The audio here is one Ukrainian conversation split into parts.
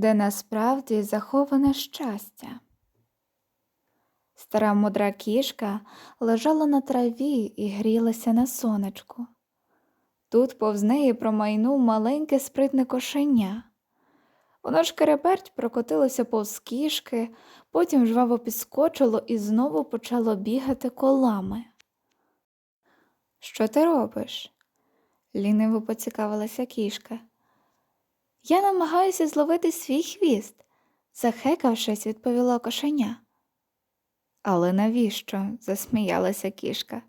де насправді заховане щастя. Стара мудра кішка лежала на траві і грілася на сонечку. Тут повз неї промайнув маленьке спритне кошеня. Воно шкереберть прокотилося повз кішки, потім жваво підскочило і знову почало бігати колами. Що ти робиш? ліниво поцікавилася кішка. Я намагаюся зловити свій хвіст, захекавшись, відповіла кошеня. Але навіщо? засміялася кішка.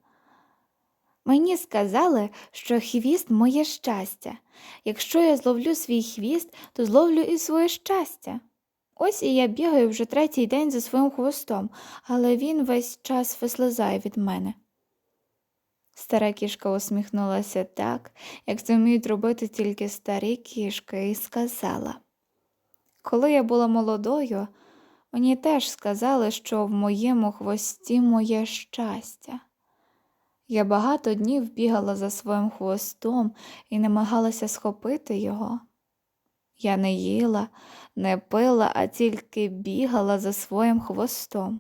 Мені сказали, що хвіст моє щастя. Якщо я зловлю свій хвіст, то зловлю і своє щастя. Ось і я бігаю вже третій день за своїм хвостом, але він весь час вислизає від мене. Стара кішка усміхнулася так, як це вміють робити тільки старі кішки, і сказала Коли я була молодою, мені теж сказали, що в моєму хвості моє щастя. Я багато днів бігала за своїм хвостом і намагалася схопити його. Я не їла, не пила, а тільки бігала за своїм хвостом.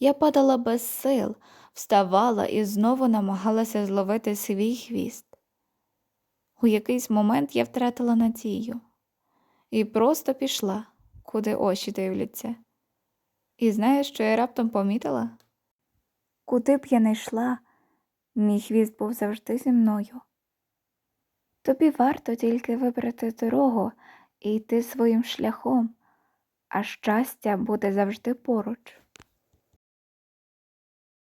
Я падала без сил, вставала і знову намагалася зловити свій хвіст. У якийсь момент я втратила надію і просто пішла, куди очі дивляться. І знаєш, що я раптом помітила? Куди б я не йшла, мій хвіст був завжди зі мною. Тобі варто тільки вибрати дорогу і йти своїм шляхом, а щастя буде завжди поруч.